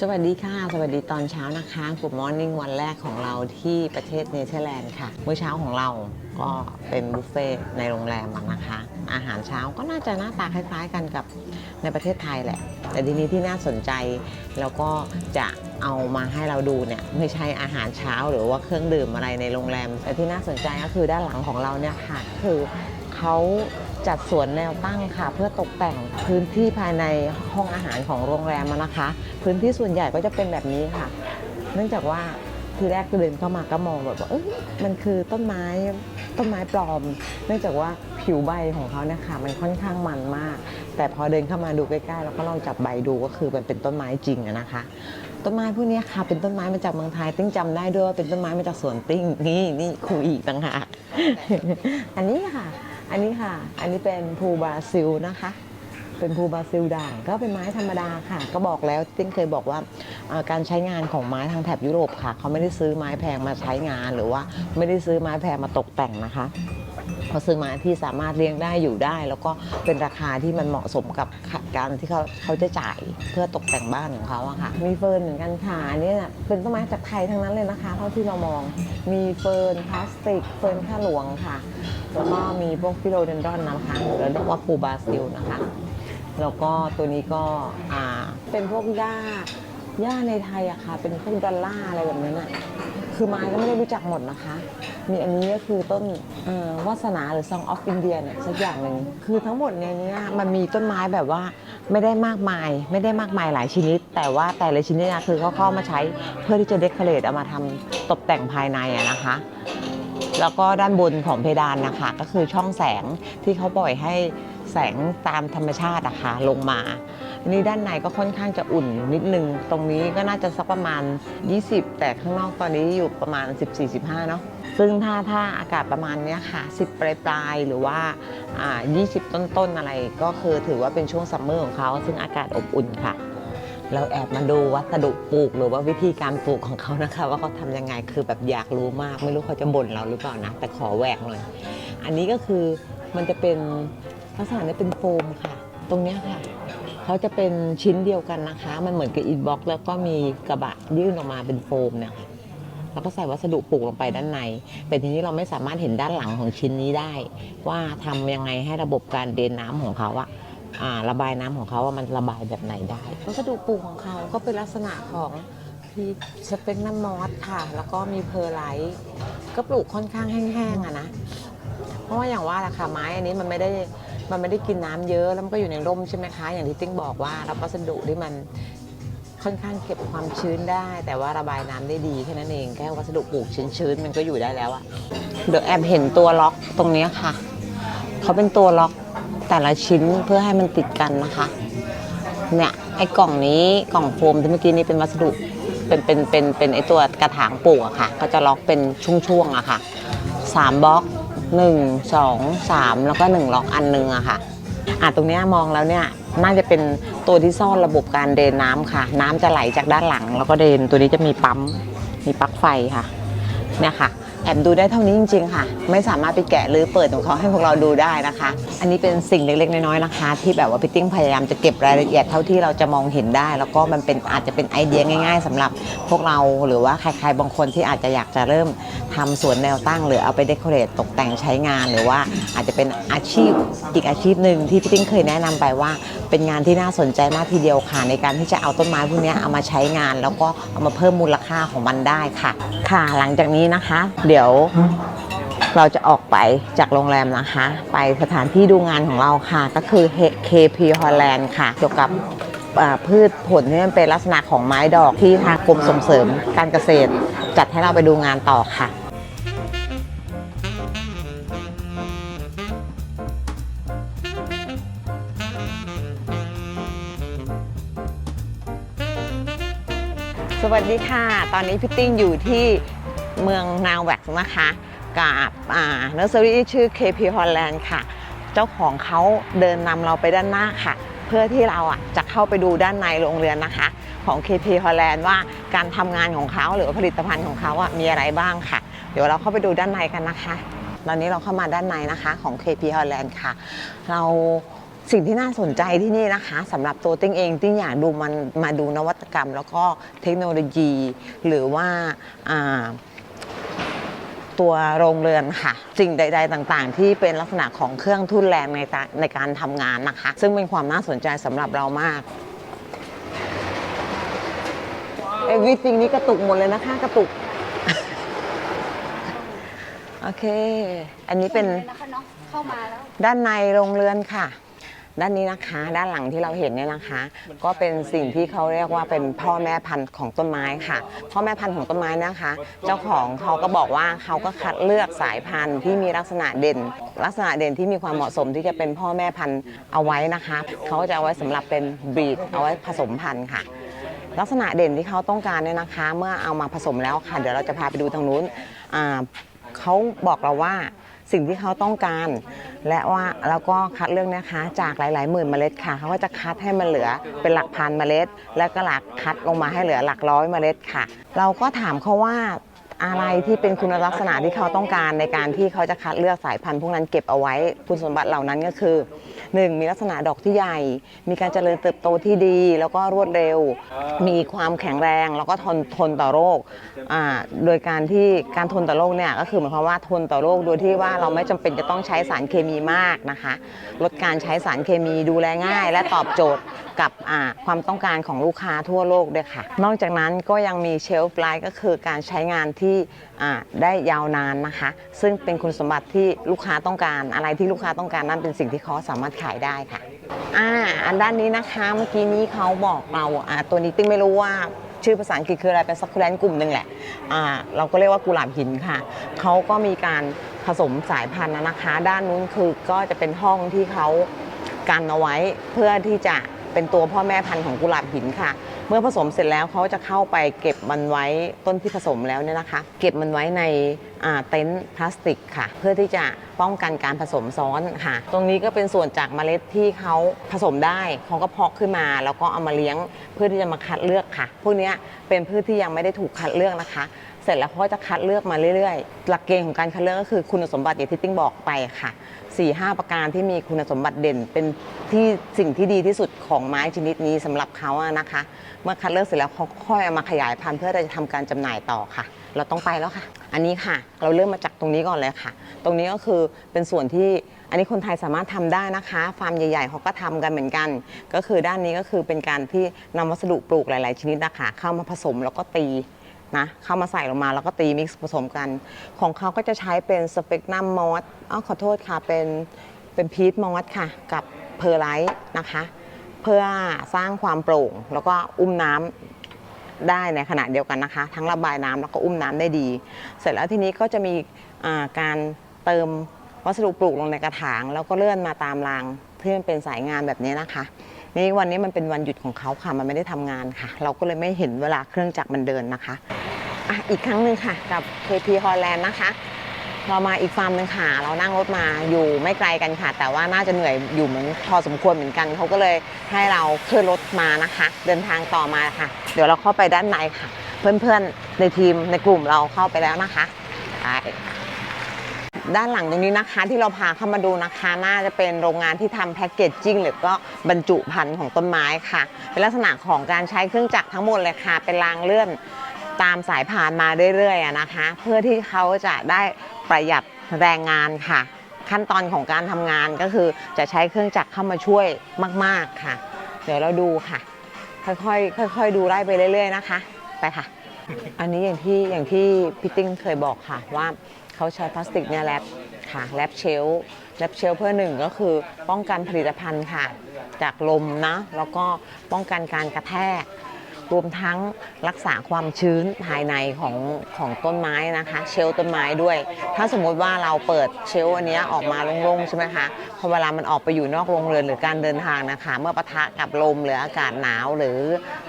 สวัสดีค่ะ สวัสดีตอนเช้านะคะ Good Morning วันแรกของเราที่ประเทศเนเธอร์แลนด์ค่ะมื้อเช้าของเราก็เป็นบุฟเฟ่ต์ในโรงแรมนะคะ อาหารเช้าก็น่าจะหน้าตาคล้ายๆกันกับในประเทศไทยแหละ แต่ทีนี้ที่น่าสนใจแล้วก็จะเอามาให้เราดูเนี่ยไม่ใช่อาหารเช้าหรือว่าเครื่องดื่มอะไรในโรงแรม แต่ที่น่าสนใจก็คือด้านหลังของเราเนี่ยค่ะ คือเขา จัดสวนแนวตั้งค่ะ เพื่อตกแต่งพื้นที่ภายในห้องอาหารของโรงแรมนะคะ พื้นที่ส่วนใหญ่ก็จะเป็นแบบนี้ค่ะ เนื่องจากว่าทีแรกเดินเข้ามาก็มองแบบว่าเอ้ยมันคือต้นไม้ต้นไม้ปลอม เนื่องจากว่าผิวใบของเขาเนี่ยค่ะมันค่อนข้างมันมาก แต่พอเดินเข้ามาดูใกล้ๆแล้วก็ลองจับใบดูก็คือมันเป็นต้นไม้จริงนะคะ ต้นไม้พวกนี้ค่ะ เป็นต้นไม้มาจากเมืองไทยติ้งจำได้ด้วยว่าเป็นต้นไม้มาจากสวนติ้งนี่นี่ครูอีกต่างหากอันนี้ค่ะ อันนี้ค่ะ อันนี้เป็นภูบราซิลนะคะ เป็นภูบราซิลด่าง ก็เป็นไม้ธรรมดาค่ะ ก็บอกแล้วติ้งเคยบอกว่าการใช้งานของไม้ทางแถบยุโรปค่ะ เขาไม่ได้ซื้อไม้แพงมาใช้งานหรือว่าไม่ได้ซื้อไม้แพงมาตกแต่งนะคะ เขาซื้อม้ที่สามารถเลี้ยงได้อยู่ได้ แล้วก็เป็นราคาที่มันเหมาะสมกับการที่เขาเขาจะจ่ายเพื่อตกแต่งบ้านของเขาอะค่ะ มีเฟิร์นเหมือนกันค่ะอันนี้น่เป็นต้นไม้จากไทยทั้งนั้นเลยนะคะเท่าที่เรามอง มีเฟิร์นพลาสติกเฟิร์นข้าหลวงค่ะ แล้วก็มีพวกฟิโลเดนดรอนนะคะหรือเรียกว่าภูบราซิลนะคะแล้วก็ตัวนี้ก็เป็นพวกหญ้าหญ้าในไทยอะค่ะ เป็นพวกดอลล่าอะไรแบบนั้นอะ คือไม้ก็ไม่ได้รู้จักหมดนะคะ มีอันนี้ก็คือต้นวาสนาหรือ Song of India เนี่ยสักอย่างหนึ่งคือทั้งหมดในนี้มันมีต้นไม้แบบว่าไม่ได้มากมาย ไม่ได้มากมายหลายชนิด แต่ว่าแต่ละชนิดนะคือเขาเข้ามาใช้เพื่อที่จะเดคอเรทเอามาทำตกแต่งภายในนะคะ แล้วก็ด้านบนของเพดานนะคะ ก็คือช่องแสงที่เขาปล่อยให้แสงตามธรรมชาติอะคะลงมา อันนี้ด้านในก็ค่อนข้างจะอุ่นนิดนึง ตรงนี้ก็น่าจะสักประมาณ 20 แต่ข้างนอกตอนนี้อยู่ประมาณ 14-15 เนาะซึ่งถ้าถ้าอากาศประมาณนี้ค่ะ 10 ปลายปลายหรือว่าา20 ต้นๆอะไร ก็คือถือว่าเป็นช่วงซัมเมอร์ของเขาซึ่งอากาศอบอุ่นค่ะ เราแอบมาดูวัสดุปลูกหรือว่าวิธีการปลูกของเขานะคะ ว่าเขาทำยังไงคือแบบอยากรู้มาก ไม่รู้เขาจะบ่นเราหรือเปล่านะ แต่ขอแหวกหน่อย อันนี้ก็คือมันจะเป็นลักษณะนี้เป็นโฟมค่ะ ตรงนี้ค่ะ เขาจะเป็นชิ้นเดียวกันนะคะ มันเหมือนกับอินบ็อกแล้วก็มีกระบะยื่นออกมาเป็นโฟมเนี่ยค่ะแล้วก็ใส่วัสดุปลูกลงไปด้านใน แต่ทีนี้เราไม่สามารถเห็นด้านหลังของชิ้นนี้ได้ ว่าทำยังไงให้ระบบการเดินน้ำของเขาอะอาระบายน้ำของเขาว่ามันระบายแบบไหนได้ วัสดุปลูกของเขาก็เป็นลักษณะของพีสเปกนัมมอสค่ะ แล้วก็มีเพอร์ไลท์ก็ปลูกค่อนข้างแห้งๆอะนะ เพราะว่าอย่างว่าราคาไม้อันนี้มันไม่ได้ มันไม่ได้กินน้ำเยอะแล้วมันก็อยู่ในร่มใช่ไหมคะอย่างที่ติ้งบอกว่ารับวัสดุที่มันค่อนข้างเก็บความชื้นได้ แต่ว่าระบายน้ำได้ดีแค่นั้นเองแค่วัสดุปลูกชื้นๆมันก็อยู่ได้แล้วอะเดี๋ยวแอบเห็นตัวล็อกตรงนี้ค่ะเขาเป็นตัวล็อกแต่ละชิ้นเพื่อให้มันติดกันนะคะเนี่ยไอ้กล่องนี้กล่องโฟมที่เมื่อกี้นี้เป็นวัสดุเป็นเป็นเป็นเป็นไอ้ตัวกระถางปลูกอะค่ะ ก็จะล็อกเป็นช่วงๆอะค่ะสามบล็อก หนึ่งสองสามแล้วก็หนึ่งล็อกอันหนึงอะค่ะอะตรงนี้มองแล้วเนี่ยน่าจะเป็นตัวที่ซ่อนระบบการเดินน้ำค่ะ น้ำจะไหลจากด้านหลัง แล้วก็เดินตัวนี้จะมีปั๊มมีปลั๊กไฟค่ะเนี่ยค่ะ แอบดูได้เท่านี้จริง ๆ ค่ะ ไม่สามารถไปแกะหรือเปิดของเขาให้พวกเราดูได้นะคะ อันนี้เป็นสิ่งเล็กๆน้อยๆนะคะ ที่แบบว่าพี่ติ้งพยายามจะเก็บรายละเอียดเท่าที่เราจะมองเห็นได้ แล้วก็มันเป็นอาจจะเป็นไอเดียง่าย ๆสำหรับพวกเราหรือว่าใครๆบางคนที่อาจจะอยากจะเริ่มทำสวนแนวตั้ง หรือเอาไปเดคอเรทตกแต่งใช้งาน หรือว่าอาจจะเป็นอาชีพอีกอาชีพหนึ่งที่พี่ติ้งเคยแนะนำไปว่า เป็นงานที่น่าสนใจมากทีเดียวค่ะในการที่จะเอาต้นไม้พวกนี้เอามาใช้งาน แล้วก็เอามาเพิ่มมูลค่าของมันได้ค่ะ ค่ะหลังจากนี้นะคะเดี๋ยวเราจะออกไปจากโรงแรมนะคะ ไปสถานที่ดูงานของเราค่ะ ก็คือ KP Holland ค่ะ เกี่ยวกับพืชผลที่มันเป็นลักษณะของไม้ดอกที่ทางกรมส่งเสริมการเกษตร จัดให้เราไปดูงานต่อค่ะสวัสดีค่ะ ตอนนี้พี่ติ้งอยู่ที่ เมืองนาแวกนะคะ กับเนอร์เซอรี่ชื่อ KP Holland ค่ะ เจ้าของเขาเดินนำเราไปด้านหน้าค่ะ เพื่อที่เราอะจะเข้าไปดูด้านในโรงเรือนนะคะ ของ KP Holland ว่าการทำงานของเขาหรือว่าผลิตภัณฑ์ของเขาอะมีอะไรบ้างค่ะ เดี๋ยวเราเข้าไปดูด้านในกันนะคะตอนนี้เราเข้ามาด้านในนะคะของ KP Holland ค่ะ เราสิ่งที่น่าสนใจที่นี่นะคะสำหรับตัวติ้งเองติ้งอยากดูมันมาดูนวัตกรรม แล้วก็เทคโนโลยี หรือว่าอ่า ตัวโรงเรือนค่ะ สิ่งใด ๆ ต่างๆ ที่เป็นลักษณะของเครื่องทุ่นแรงในการในการทำงานนะคะ ซึ่งเป็นความน่าสนใจสำหรับเรามาก everything นี้กระตุกหมดเลยนะคะ กระตุก โอเค อันนี้เป็นเลยนะคะเนาะเข้ามาแล้วด้านในโรงเรือนค่ะ ด้านนี้นะคะ ด้านหลังที่เราเห็นเนี่ยนะคะ ก็เป็นสิ่งที่เขาเรียกว่าเป็นพ่อแม่พันธุ์ของต้นไม้ค่ะ พ่อแม่พันธุ์ของต้นไม้นะคะ เจ้าของเขาก็บอกว่าเขาก็คัดเลือกสายพันธุ์ที่มีลักษณะเด่น ลักษณะเด่นที่มีความเหมาะสมที่จะเป็นพ่อแม่พันธุ์เอาไว้นะคะเขาจะเอาไว้สำหรับเป็นบีดเอาไว้ผสมพันธุ์ค่ะลักษณะเด่นที่เขาต้องการเนี่ยนะคะ เมื่อเอามาผสมแล้วค่ะ เดี๋ยวเราจะพาไปดูทางนู้นอ่าเขาบอกเราว่า สิ่งที่เขาต้องการ และว่าแล้วก็คัดเลือกนะคะจากหลายๆหมื่นเมล็ดค่ะเขาก็จะคัดให้มันเหลือเป็นหลักพันเมล็ด แล้วก็หลักคัดลงมาให้เหลือหลักร้อยเมล็ดค่ะ เราก็ถามเขาว่า อะไรที่เป็นคุณลักษณะที่เขาต้องการในการที่เขาจะคัดเลือกสายพันธุ์พวกนั้นเก็บเอาไว้คุณสมบัติเหล่านั้นก็คือ 1. มีลักษณะดอกที่ใหญ่ มีการเจริญเติบโตที่ดี แล้วก็รวดเร็ว มีความแข็งแรง แล้วก็ทนทนต่อโรคอ่าโดยการที่การทนต่อโรคเนี่ยก็คือหมายความว่าทนต่อโรคโดยที่ว่าเราไม่จำเป็นจะต้องใช้สารเคมีมากนะคะ ลดการใช้สารเคมีดูแลง่าย และตอบโจทย์กับความต้องการของลูกค้าทั่วโลกด้วยค่ะ นอกจากนั้นก็ยังมีเชลฟ์ไลฟ์ก็คือการใช้งานที่ได้ยาวนานนะคะ ซึ่งเป็นคุณสมบัติที่ลูกค้าต้องการ อะไรที่ลูกค้าต้องการนั่นเป็นสิ่งที่เขาสามารถขายได้ค่ะอ่าอันด้านนี้นะคะเมื่อกี้นี้เขาบอกเราอ่าตัวนี้ติ้งไม่รู้ว่าชื่อภาษาอังกฤษคืออะไรเป็นซักคูแลนต์กลุ่มหนึ่งแหละอ่าเราก็เรียกว่ากุหลาบหินค่ะเขาก็มีการผสมสายพันธุ์นะคะ ด้านนู้นคือก็จะเป็นห้องที่เขากันเอาไว้เพื่อที่จะ เป็นตัวพ่อแม่พันธุ์ของกุหลาบหินค่ะ เมื่อผสมเสร็จแล้วเขาจะเข้าไปเก็บมันไว้ต้นที่ผสมแล้วเนี่ยนะคะ เก็บมันไว้ในเต็นท์พลาสติกค่ะ เพื่อที่จะป้องกันการผสมซ้อนค่ะ ตรงนี้ก็เป็นส่วนจากเมล็ดที่เขาผสมได้เขาก็เพาะขึ้นมา แล้วก็เอามาเลี้ยงเพื่อที่จะมาคัดเลือกค่ะ พวกนี้เป็นพืชที่ยังไม่ได้ถูกคัดเลือกนะคะ เสร็จแล้วเขาก็จะคัดเลือกมาเรื่อยๆ หลักเกณฑ์ของการคัดเลือกก็คือคุณสมบัติอย่างที่ติ้งบอกไปค่ะ4 5ประการที่มีคุณสมบัติเด่น เป็นที่สิ่งที่ดีที่สุดของไม้ชนิดนี้สำหรับเขาอะนะคะ เมื่อคัดเลือกเสร็จแล้วเขาค่อยเอามาขยายพันธุ์เพื่อจะทำการจำหน่ายต่อค่ะ เราต้องไปแล้วค่ะ อันนี้ค่ะ เราเริ่มมาจากตรงนี้ก่อนเลยค่ะ ตรงนี้ก็คือเป็นส่วนที่อันนี้คนไทยสามารถทำได้นะคะ ฟาร์มใหญ่ๆเขาก็ทำกันเหมือนกัน ก็คือด้านนี้ก็คือเป็นการที่นำวัสดุปลูกหลาย ๆ ชนิดนะคะ เข้ามาผสมแล้วก็ตี นะเข้ามาใส่ลงมาแล้วก็ตีมิกซ์ผสมกัน ของเขาก็จะใช้เป็นสเปกนัมมอสอ้าวขอโทษค่ะเป็นเป็นพีทมอสค่ะ กับเพอร์ไลท์นะคะ เพื่อสร้างความโปร่ง แล้วก็อุ้มน้ำได้ในขณะเดียวกันนะคะ ทั้งระบายน้ำแล้วก็อุ้มน้ำได้ดี เสร็จแล้วทีนี้ก็จะมีการเติมวัสดุปลูกลงในกระถาง แล้วก็เลื่อนมาตามรางที่มันเป็นสายงานแบบนี้นะคะ นี่วันนี้มันเป็นวันหยุดของเขาค่ะ มันไม่ได้ทำงานค่ะ เราก็เลยไม่เห็นเวลาเครื่องจักรมันเดินนะคะอะอีกครั้งหนึ่งค่ะ กับ KP Holland นะคะ เรามาอีกฟาร์มหนึ่งค่ะ เรานั่งรถมาอยู่ไม่ไกลกันค่ะ แต่ว่าน่าจะเหนื่อยอยู่เหมือนพอสมควรเหมือนกัน เขาก็เลยให้เราขึ้นรถมานะคะ เดินทางต่อมาค่ะ เดี๋ยวเราเข้าไปด้านในค่ะ เพื่อนๆในทีมในกลุ่มเราเข้าไปแล้วนะคะไป ด้านหลังตรงนี้นะคะที่เราพาเข้ามาดูนะคะน่าจะเป็นโรงงานที่ทำแพ็กเกจจิ้งหรือก็บรรจุภัณฑ์ของต้นไม้ค่ะ เป็นลักษณะของการใช้เครื่องจักรทั้งหมดเลยค่ะ เป็นรางเลื่อนตามสายพานมาเรื่อยๆนะคะ เพื่อที่เขาจะได้ประหยัดแรงงานค่ะ ขั้นตอนของการทำงานก็คือจะใช้เครื่องจักรเข้ามาช่วยมาก ๆค่ะ เดี๋ยวเราดูค่ะ ค่อยๆค่อย ๆ ดูไล่ไปเรื่อย ๆ นะคะ ไปค่ะ อันนี้อย่างที่อย่างที่พี่ติ้งเคยบอกค่ะว่าเขาใช้พลาสติกเนี่ยแรปค่ะแรปเชล์แรปเชล์เพื่อหนึ่งก็คือป้องกันผลิตภัณฑ์ค่ะ จากลมนะแล้วก็ป้องกันการกระแทก รวมทั้งรักษาความชื้นภายในของของต้นไม้นะคะ เชลต้นไม้ด้วย ถ้าสมมุติว่าเราเปิดเชลอันนี้ออกมาโล่งๆใช่ไหมคะพอเวลามันออกไปอยู่นอกโรงเรือนหรือการเดินทางนะคะ เมื่อปะทะกับลมหรืออากาศหนาวหรือ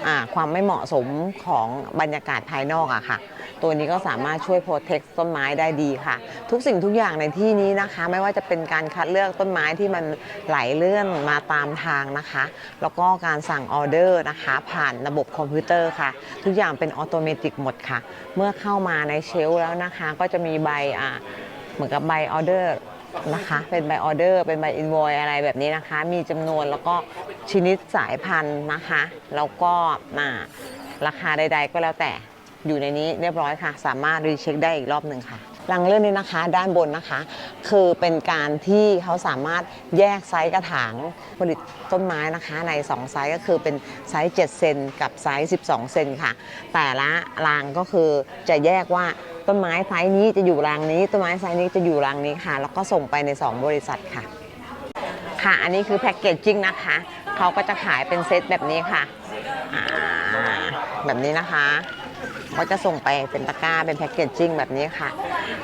อความไม่เหมาะสมของบรรยากาศภายนอกอะค่ะ ตัวนี้ก็สามารถช่วยโปรเทคต้นไม้ได้ดีค่ะ ทุกสิ่งทุกอย่างในที่นี้นะคะ ไม่ว่าจะเป็นการคัดเลือกต้นไม้ที่มันไหลเลื่อนมาตามทางนะคะ แล้วก็การสั่งออเดอร์นะคะ ผ่านระบบคอมมพิวเตอร์ค่ะ ทุกอย่างเป็นออโตเมติกหมดค่ะ เมื่อเข้ามาในเชลแล้วนะคะ ก็จะมีใบเหมือนกับใบออเดอร์นะคะเป็นใบออเดอร์ เป็นใบอินโวยอะไรแบบนี้นะคะ มีจำนวนแล้วก็ชนิดสายพันธุ์นะคะ แล้วก็มาราคาใด ๆ ก็แล้วแต่อยู่ในนี้เรียบร้อยค่ะ สามารถรีเช็คได้อีกรอบหนึ่งค่ะ รังเลื่อนนี้นะคะ ด้านบนนะคะ คือเป็นการที่เขาสามารถแยกไซส์กระถางผลิตต้นไม้นะคะใน 2 ไซส์ก็คือเป็นไซส์7เซนกับไซส์12 เซนค่ะ แต่ละรางก็คือจะแยกว่าต้นไม้ไซส์นี้จะอยู่รางนี้ ต้นไม้ไซส์นี้จะอยู่รางนี้ค่ะ แล้วก็ส่งไปใน 2 บริษัทค่ะ ค่ะ อันนี้คือแพ็กเกจจิ้งนะคะ เขาก็จะขายเป็นเซตแบบนี้ค่ะ แบบนี้นะคะเขาจะส่งไปเป็นตะกร้าเป็นแพ็กเกจจิ้งแบบนี้ค่ะ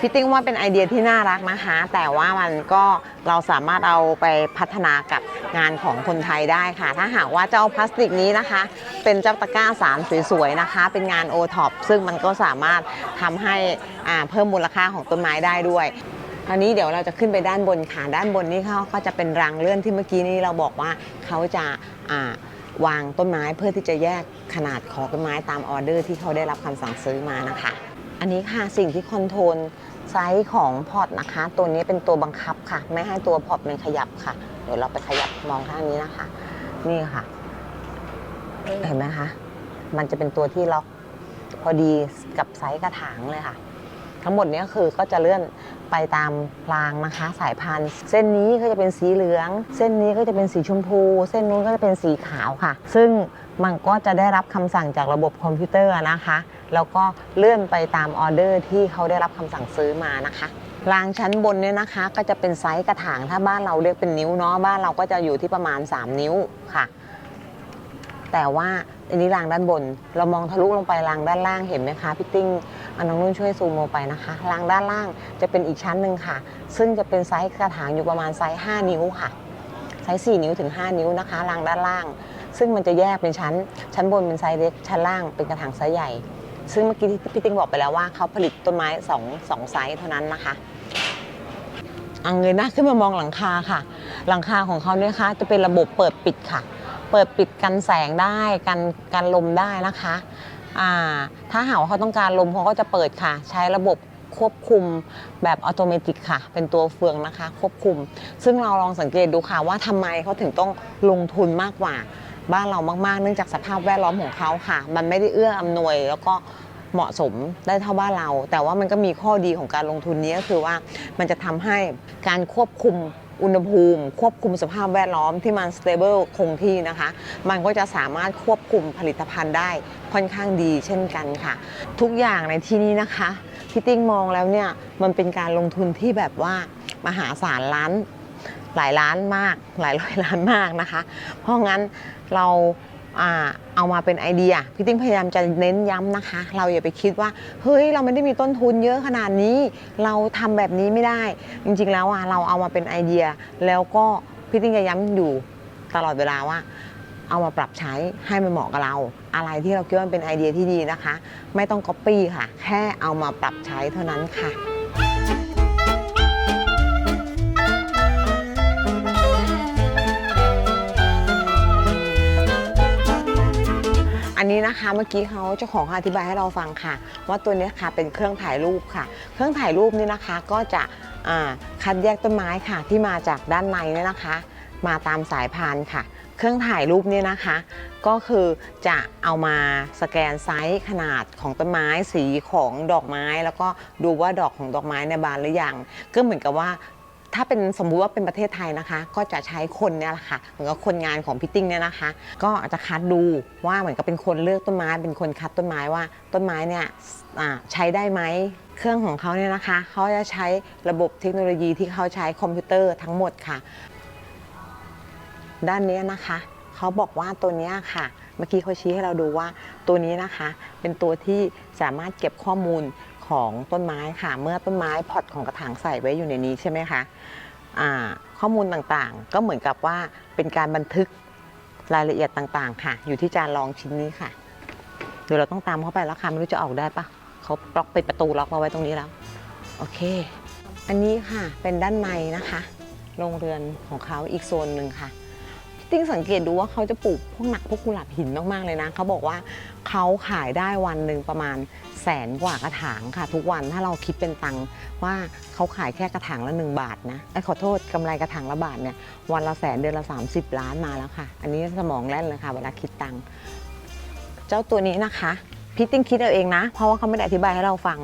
พี่ติ้งว่าเป็นไอเดียที่น่ารักนะคะ แต่ว่ามันก็เราสามารถเอาไปพัฒนากับงานของคนไทยได้ค่ะ ถ้าหากว่าเจ้าพลาสติกนี้นะคะ เป็นเจ้าตะกร้าสารสวยๆนะคะ เป็นงานโอท็อปซึ่งมันก็สามารถทำให้อ่าเพิ่มมูลค่าของต้นไม้ได้ด้วยคราวนี้เดี๋ยวเราจะขึ้นไปด้านบนค่ะด้านบนนี้เขาก็จะเป็นรางเลื่อนที่เมื่อกี้นี้เราบอกว่าเขาจะอ่าวางต้นไม้เพื่อที่จะแยกขนาดของต้นไม้ตามออเดอร์ที่เขาได้รับคำสั่งซื้อมานะคะ อันนี้ค่ะสิ่งที่คอนโทรล ไซส์ของพอร์ตนะคะ ตัวนี้เป็นตัวบังคับค่ะ ไม่ให้ตัวพอร์ตมันขยับค่ะ เดี๋ยวเราไปขยับมองข้างนี้นะคะ นี่ค่ะ เห็นไหมคะ มันจะเป็นตัวที่ล็อกพอดีกับไซส์กระถางเลยค่ะ ทั้งหมดนี้คือก็จะเลื่อนไปตามรางนะคะสายพันธุ์ เส้นนี้ก็จะเป็นสีเหลือง เส้นนี้ก็จะเป็นสีชมพู เส้นนู้นก็จะเป็นสีขาวค่ะ ซึ่งมันก็จะได้รับคำสั่งจากระบบคอมพิวเตอร์นะคะ แล้วก็เลื่อนไปตามออเดอร์ที่เขาได้รับคำสั่งซื้อมานะคะรางชั้นบนเนี่ยนะคะ ก็จะเป็นไซส์กระถางถ้าบ้านเราเรียกเป็นนิ้วเนาะบ้านเราก็จะอยู่ที่ประมาณ 3 นิ้วค่ะ แต่ว่าอันนี้รางด้านบน เรามองทะลุลงไปรางด้านล่างเห็นไหมคะพี่ติ้งเอาน้องนุ่นช่วยซูมลงไปนะคะรางด้านล่างจะเป็นอีกชั้นหนึ่งค่ะ ซึ่งจะเป็นไซส์กระถางอยู่ประมาณไซส์5นิ้วค่ะไซส์4นิ้วถึง 5 นิ้วนะคะรางด้านล่าง ซึ่งมันจะแยกเป็นชั้น ชั้นบนเป็นไซส์เล็กชั้นล่างเป็นกระถางไซส์ใหญ่ ซึ่งเมื่อกี้ที่พี่ติ้งบอกไปแล้วว่าเขาผลิตต้นไม้2 2ไซส์เท่านั้นนะคะเอาเงยหน้าขึ้นมามองหลังคาค่ะ หลังคาของเขาเนี่ยคะจะเป็นระบบเปิดปิดค่ะ เปิดปิดกันแสงได้กันกันลมได้นะคะอ่าถ้าหากว่าเขาต้องการลมเขาก็จะเปิดค่ะ ใช้ระบบควบคุมแบบอัตโนมัติค่ะ เป็นตัวเฟืองนะคะ ควบคุม ซึ่งเราลองสังเกตดูค่ะว่าทำไมเขาถึงต้องลงทุนมากกว่า บ้านเรามากๆ เนื่องจากสภาพแวดล้อมของเขาค่ะ มันไม่ได้เอื้ออำนวย แล้วก็เหมาะสมได้เท่าบ้านเรา แต่ว่ามันก็มีข้อดีของการลงทุนนี้ก็คือว่ามันจะทำให้การควบคุม อุณหภูมิ ควบคุมสภาพแวดล้อมที่มันสเตเบิลคงที่นะคะ มันก็จะสามารถควบคุมผลิตภัณฑ์ได้ค่อนข้างดีเช่นกันค่ะ ทุกอย่างในที่นี้นะคะพี่ติ้งมองแล้วเนี่ยมันเป็นการลงทุนที่แบบว่ามหาศาลล้านหลายล้านมาก หลายร้อยล้านมากนะคะ เพราะงั้นเรา เอามาเป็นไอเดียพี่ติ้งพยายามจะเน้นย้ำนะคะ เราอย่าไปคิดว่า เฮ้ย เราไม่ได้มีต้นทุนเยอะขนาดนี้ เราทำแบบนี้ไม่ได้ จริงๆแล้วอะเราเอามาเป็นไอเดีย แล้วก็พี่ติ้งจะย้ำอยู่ตลอดเวลาว่า เอามาปรับใช้ให้มันเหมาะกับเรา อะไรที่เราคิดว่าเป็นไอเดียที่ดีนะคะ ไม่ต้องก๊อปปี้ค่ะ แค่เอามาปรับใช้เท่านั้นค่ะ นี้นะคะเมื่อกี้เขาเจ้าของเขาอธิบายให้เราฟังค่ะ ว่าตัวนี้ค่ะเป็นเครื่องถ่ายรูปค่ะ เครื่องถ่ายรูปนี่นะคะก็จะคัดแยกต้นไม้ค่ะ ที่มาจากด้านในเนี่ยนะคะ มาตามสายพานค่ะ เครื่องถ่ายรูปนี่นะคะ ก็คือจะเอามาสแกนไซส์ขนาดของต้นไม้สีของดอกไม้ แล้วก็ดูว่าดอกของดอกไม้ในบานหรือยังก็เหมือนกับว่า ถ้าเป็นสมมุติว่าเป็นประเทศไทยนะคะ ก็จะใช้คนเนี่ยแหละค่ะเหมือนกับคนงานของพิตติ้งเนี่ยนะคะ ก็อาจจะคัดดูว่าเหมือนกับเป็นคนเลือกต้นไม้ เป็นคนคัดต้นไม้ว่าต้นไม้เนี่ยใช้ได้ไหมเครื่องของเขาเนี่ยนะคะเขาจะใช้ระบบเทคโนโลยีที่เขาใช้คอมพิวเตอร์ทั้งหมดค่ะ ด้านนี้นะคะเขาบอกว่าตัวนี้ค่ะ เมื่อกี้เขาชี้ให้เราดูว่าตัวนี้นะคะ เป็นตัวที่สามารถเก็บข้อมูล ของต้นไม้ค่ะ เมื่อต้นไม้พอตของกระถางใส่ไว้อยู่ในนี้ใช่ไหมคะข้อมูลต่างๆ ก็เหมือนกับว่าเป็นการบันทึกรายละเอียดต่างๆ ค่ะ อยู่ที่จานรองชิ้นนี้ค่ะเดี๋ยวเราต้องตามเข้าไปแล้วค่ะไม่รู้จะออกได้ปะเขาล็อกปิดประตูล็อกเอาไว้ตรงนี้แล้ว โอเค อันนี้ค่ะเป็นด้านในนะคะ โรงเรือนของเขาอีกโซนหนึ่งค่ะ ติ้งสังเกตดูว่าเขาจะปลูกพวกหนักพวกกุหลาบหินมากๆเลยนะเขาบอกว่าเขาขายได้วันหนึ่งประมาณแสนกว่ากระถางค่ะ ทุกวันถ้าเราคิดเป็นตังว่าเขาขายแค่กระถางละ1บาทนะไอ้ขอโทษกำไรกระถางละบาทเนี่ยวันละแสนเดือนละ 30 ล้านมาแล้วค่ะ อันนี้สมองแล่นเลยค่ะเวลาคิดตังเจ้าตัวนี้นะคะพี่ติ้งคิดเอาเองนะ เพราะว่าเขาไม่ได้อธิบายให้เราฟัง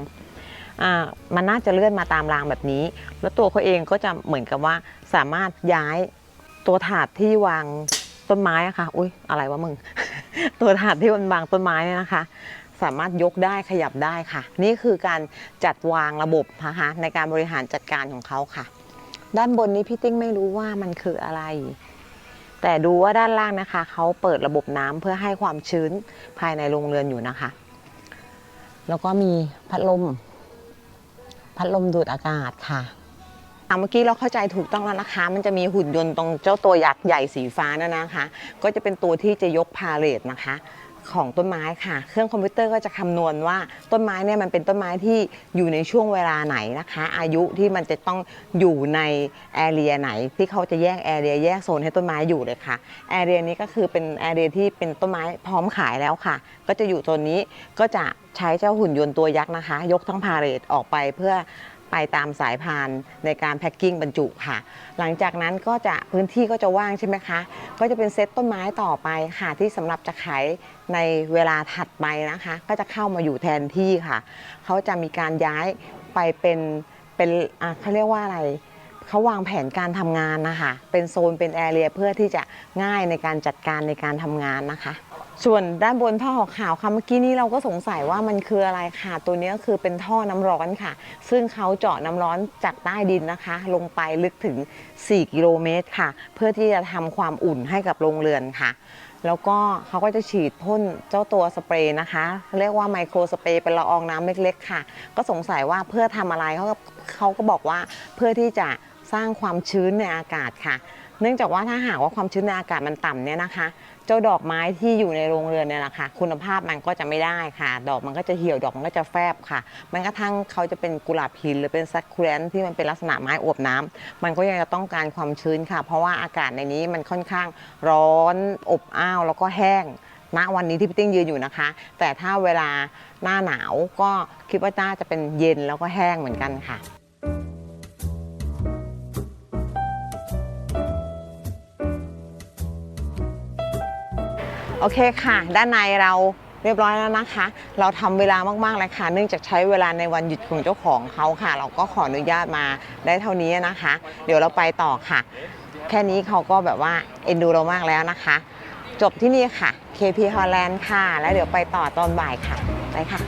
มันน่าจะเลื่อนมาตามรางแบบนี้ แล้วตัวเขาเองก็จะเหมือนกับว่าสามารถย้าย ตัวถาดที่วางต้นไม้อะค่ะ อุ้ยอะไรวะมึง ตัวถาดที่มันวางต้นไม้เนี่ยนะคะ สามารถยกได้ขยับได้ค่ะ นี่คือการจัดวางระบบนะคะในการบริหารจัดการของเขาค่ะ ด้านบนนี้พี่ติ้งไม่รู้ว่ามันคืออะไร แต่ดูว่าด้านล่างนะคะ เขาเปิดระบบน้ำเพื่อให้ความชื้นภายในโรงเรือนอยู่นะคะ แล้วก็มีพัดลม พัดลมดูดอากาศค่ะ อะเมื่อกี้เราเข้าใจถูกต้องแล้วนะคะ มันจะมีหุ่นยนต์ตรงเจ้าตัวยักษ์ใหญ่สีฟ้านั่นนะคะ ก็จะเป็นตัวที่จะยกพาเลทนะคะ ของต้นไม้ค่ะ เครื่องคอมพิวเตอร์ก็จะคำนวณว่าต้นไม้เนี่ยมันเป็นต้นไม้ที่อยู่ในช่วงเวลาไหนนะคะ อายุที่มันจะต้องอยู่ในแอเรียไหนที่เขาจะแยกแอเรียแยกโซนให้ต้นไม้อยู่เลยค่ะแอเรียนี้ก็คือเป็นแอเรียที่เป็นต้นไม้พร้อมขายแล้วค่ะ ก็จะอยู่ตัวนี้ก็จะใช้เจ้าหุ่นยนต์ตัวยักษ์นะคะ ยกทั้งพาเลทออกไปเพื่อ ไปตามสายพานในการแพ็คกิ้งบรรจุค่ะ หลังจากนั้นก็จะพื้นที่ก็จะว่างใช่ไหมคะ ก็จะเป็นเซตต้นไม้ต่อไปค่ะที่สำหรับจะขายในเวลาถัดไปนะคะ ก็จะเข้ามาอยู่แทนที่ค่ะเขาจะมีการย้ายไปเป็นเป็นเขาเรียกว่าอะไรเขาวางแผนการทำงานนะคะ เป็นโซนเป็นแอเรียเพื่อที่จะง่ายในการจัดการในการทำงานนะคะ ส่วนด้านบนท่อขาวค่ะเมื่อกี้นี้เราก็สงสัยว่ามันคืออะไรค่ะ ตัวนี้ก็คือเป็นท่อน้ำร้อนค่ะ ซึ่งเขาเจาะน้ำร้อนจากใต้ดินนะคะ ลงไปลึกถึง 4 กิโลเมตรค่ะ เพื่อที่จะทำความอุ่นให้กับโรงเรือนค่ะ แล้วก็เขาก็จะฉีดพ่นเจ้าตัวสเปรย์นะคะ เรียกว่าไมโครสเปรย์เป็นละอองน้ำเล็กๆค่ะ ก็สงสัยว่าเพื่อทำอะไรเขาก็เขาก็บอกว่าเพื่อที่จะสร้างความชื้นในอากาศค่ะ เนื่องจากว่าถ้าหากว่าความชื้นในอากาศมันต่ำเนี่ยนะคะ เจ้าดอกไม้ที่อยู่ในโรงเรือนเนี่ยนะคะคุณภาพมันก็จะไม่ได้ค่ะ ดอกมันก็จะเหี่ยวดอกมันก็จะแฟบค่ะแม้กระทั่งเขาจะเป็นกุหลาบหินหรือเป็นซักคูแลนที่มันเป็นลักษณะไม้อวบน้ำมันก็ยังจะต้องการความชื้นค่ะ เพราะว่าอากาศในนี้มันค่อนข้างร้อนอบอ้าวแล้วก็แห้งณวันนี้ที่พี่ติ้งยืนอยู่นะคะ แต่ถ้าเวลาหน้าหนาวก็คิดว่าน่าจะเป็นเย็นแล้วก็แห้งเหมือนกันค่ะ โอเคค่ะ ด้านในเราเรียบร้อยแล้วนะคะ เราทำเวลามากๆเลยค่ะ เนื่องจากใช้เวลาในวันหยุดของเจ้าของเขาค่ะ เราก็ขออนุญาตมาได้เท่านี้นะคะ เดี๋ยวเราไปต่อค่ะ แค่นี้เขาก็แบบว่าเอ็นดูเรามากแล้วนะคะ จบที่นี่ค่ะ KP Holland ค่ะ แล้วเดี๋ยวไปต่อตอนบ่ายค่ะ ไปค่ะ